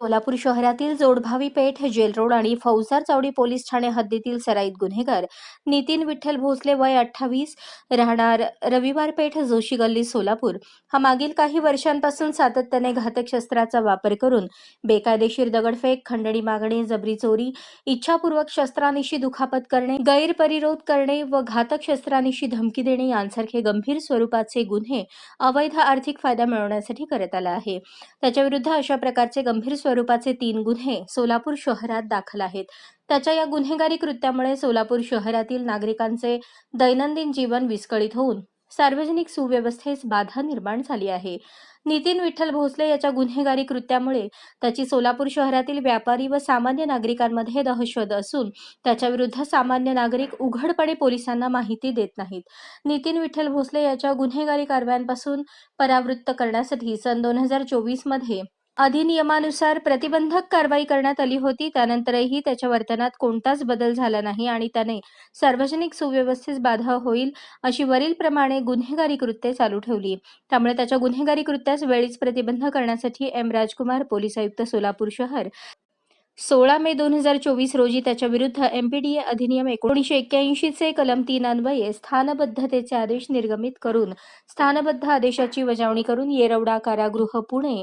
सोलापूर शहरातील जोडभावी पेठ gel road आणि फौजदार चावडी पोलीस ठाणे हद्दीतील सराईत गुन्हेगार नितीन विठ्ठल भोसले वय अठ्ठावीस राहणार रविवार पेठ जोशी गल्ली सोलापूर. हा मागील काही वर्षांपासून सातत्याने घातक शस्त्राचा वापर करून बेकायदेशीर दगडफेक खंडणी मागणे जबरी चोरी इच्छापूर्वक शस्त्रानिशी दुखापत करणे गैरपरिरोध करणे व घातक शस्त्रानिशी धमकी देणे यांसारखे गंभीर स्वरूपाचे गुन्हे अवैध आर्थिक फायदा मिळवण्यासाठी करत आला आहे. त्याच्याविरुद्ध अशा प्रकारचे गंभीर स्वरूपाचे तीन गुन्हे सोलापूर शहरात दाखल आहेत. त्याच्या या गुन्हेगारी कृत्यामुळे सोलापूर शहरातील नागरिकांचे दैनंदिन जीवन विस्कळीत होऊन सार्वजनिक सुव्यवस्थेस बाधा निर्माण झाली आहे. नितीन विठ्ठल भोसले याच्या गुन्हेगारी कृत्यामुळे त्याची सोलापूर शहरातील व्यापारी व सामान्य नागरिकांमध्ये दहशत असून त्याच्याविरुद्ध सामान्य नागरिक उघडपणे पोलिसांना माहिती देत नाहीत. नितीन विठ्ठल भोसले याच्या गुन्हेगारी कारवायांपासून परावृत्त करण्यासाठी सन दोन हजार चोवीसमध्ये अधिनियमानुसार प्रतिबंधक कारवाई करण्यात आली होती. त्यानंतरही त्याच्या वर्तनात कोणताच बदल झाला नाही आणि त्याने सार्वजनिक सुव्यवस्थेस बाधा होईल अशी वरीलप्रमाणे गुन्हेगारी कृत्ये चालू ठेवली. त्यामुळे त्याच्या गुन्हेगारी कृत्यास वेळीच प्रतिबंध करण्यासाठी एम. राजकुमार पोलीस आयुक्त सोलापूर शहर. सोळा मे दोन हजार चोवीस रोजी त्याच्या विरुद्ध एमपीडीए अधिनियम एकोणीसशे एक्क्याऐंशीचे कलम तीन अन्वये स्थानबद्धतेचे आदेश निर्गमित करून स्थानबद्ध आदेशाची बजावणी करून येरवडा कारागृह पुणे